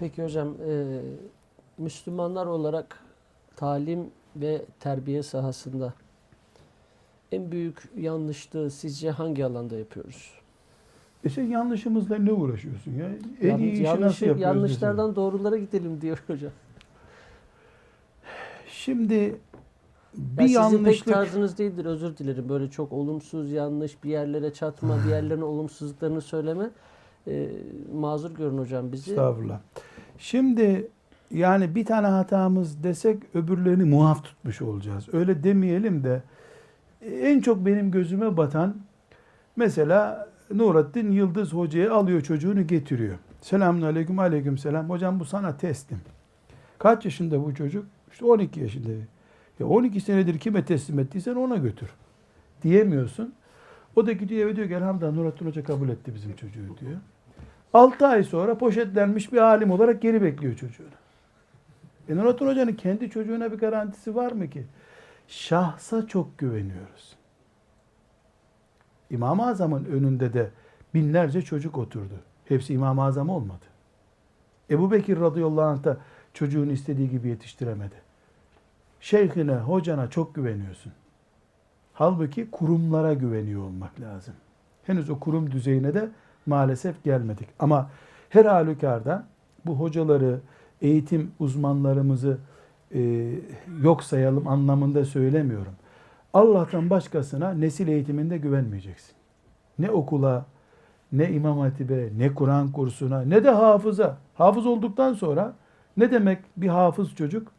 Peki hocam, e, Müslümanlar olarak talim ve terbiye sahasında en büyük yanlışlığı sizce hangi alanda yapıyoruz? E sen yanlışımızla ne uğraşıyorsun ya? En Yan- iyi işi yanlışı- nasıl yapıyoruz? yanlışlardan doğrulara gidelim diyor hocam. Şimdi Ya bir sizin pek yanlışlık tarzınız değildir özür dilerim. Böyle çok olumsuz, yanlış bir yerlere çatma, bir yerlerin olumsuzluklarını söyleme. E, mazur görün hocam bizi. Estağfurullah. Şimdi yani bir tane hatamız desek öbürlerini muaf tutmuş olacağız. Öyle demeyelim de en çok benim gözüme batan mesela Nurattin Yıldız hocaya alıyor çocuğunu getiriyor. Selamun aleyküm aleyküm selam. Hocam bu sana teslim. Kaç yaşında bu çocuk? İşte 12 yaşında. Ya 12 senedir kime teslim ettiysen ona götür. Diyemiyorsun. O da gidiyor eve diyor ki elhamdülillah Nurattin Hoca kabul etti bizim çocuğu diyor. 6 ay sonra poşetlenmiş bir alim olarak geri bekliyor çocuğunu. E Nurattin Hoca'nın kendi çocuğuna bir garantisi var mı ki? Şahsa çok güveniyoruz. İmam-ı Azam'ın önünde de binlerce çocuk oturdu. Hepsi İmam-ı Azam olmadı. Ebu Bekir radıyallahu anh da çocuğunu istediği gibi yetiştiremedi. Şeyhine, hocana çok güveniyorsun. Halbuki kurumlara güveniyor olmak lazım. Henüz o kurum düzeyine de maalesef gelmedik. Ama her halükarda bu hocaları, eğitim uzmanlarımızı e, yok sayalım anlamında söylemiyorum. Allah'tan başkasına nesil eğitiminde güvenmeyeceksin. Ne okula, ne imam hatibe, ne Kur'an kursuna, ne de hafıza. Hafız olduktan sonra ne demek bir hafız çocuk?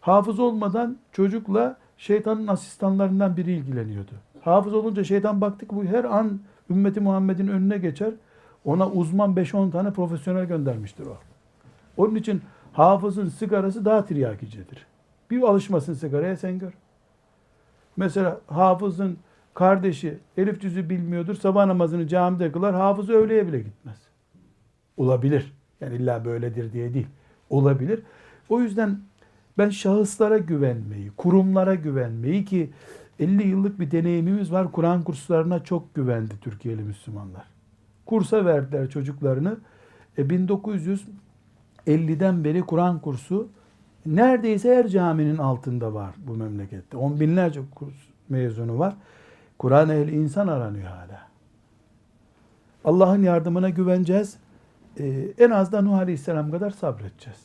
Hafız olmadan çocukla şeytanın asistanlarından biri ilgileniyordu. Hafız olunca şeytan baktık bu her an ümmeti Muhammed'in önüne geçer. Ona uzman 5-10 tane profesyonel göndermiştir o. Onun için hafızın sigarası daha tiryakicidir. Bir alışmasın sigaraya sen gör. Mesela hafızın kardeşi elif cüzü bilmiyordur. Sabah namazını camide kılar. Hafız öğleye bile gitmez. Olabilir. Yani illa böyledir diye değil. Olabilir. O yüzden ben şahıslara güvenmeyi, kurumlara güvenmeyi ki 50 yıllık bir deneyimimiz var. Kur'an kurslarına çok güvendi Türkiye'li Müslümanlar. Kursa verdiler çocuklarını. E 1950'den beri Kur'an kursu neredeyse her caminin altında var bu memlekette. On binlerce kurs mezunu var. Kur'an ehli insan aranıyor hala. Allah'ın yardımına güveneceğiz. Ee, en az da Nuh Aleyhisselam kadar sabredeceğiz.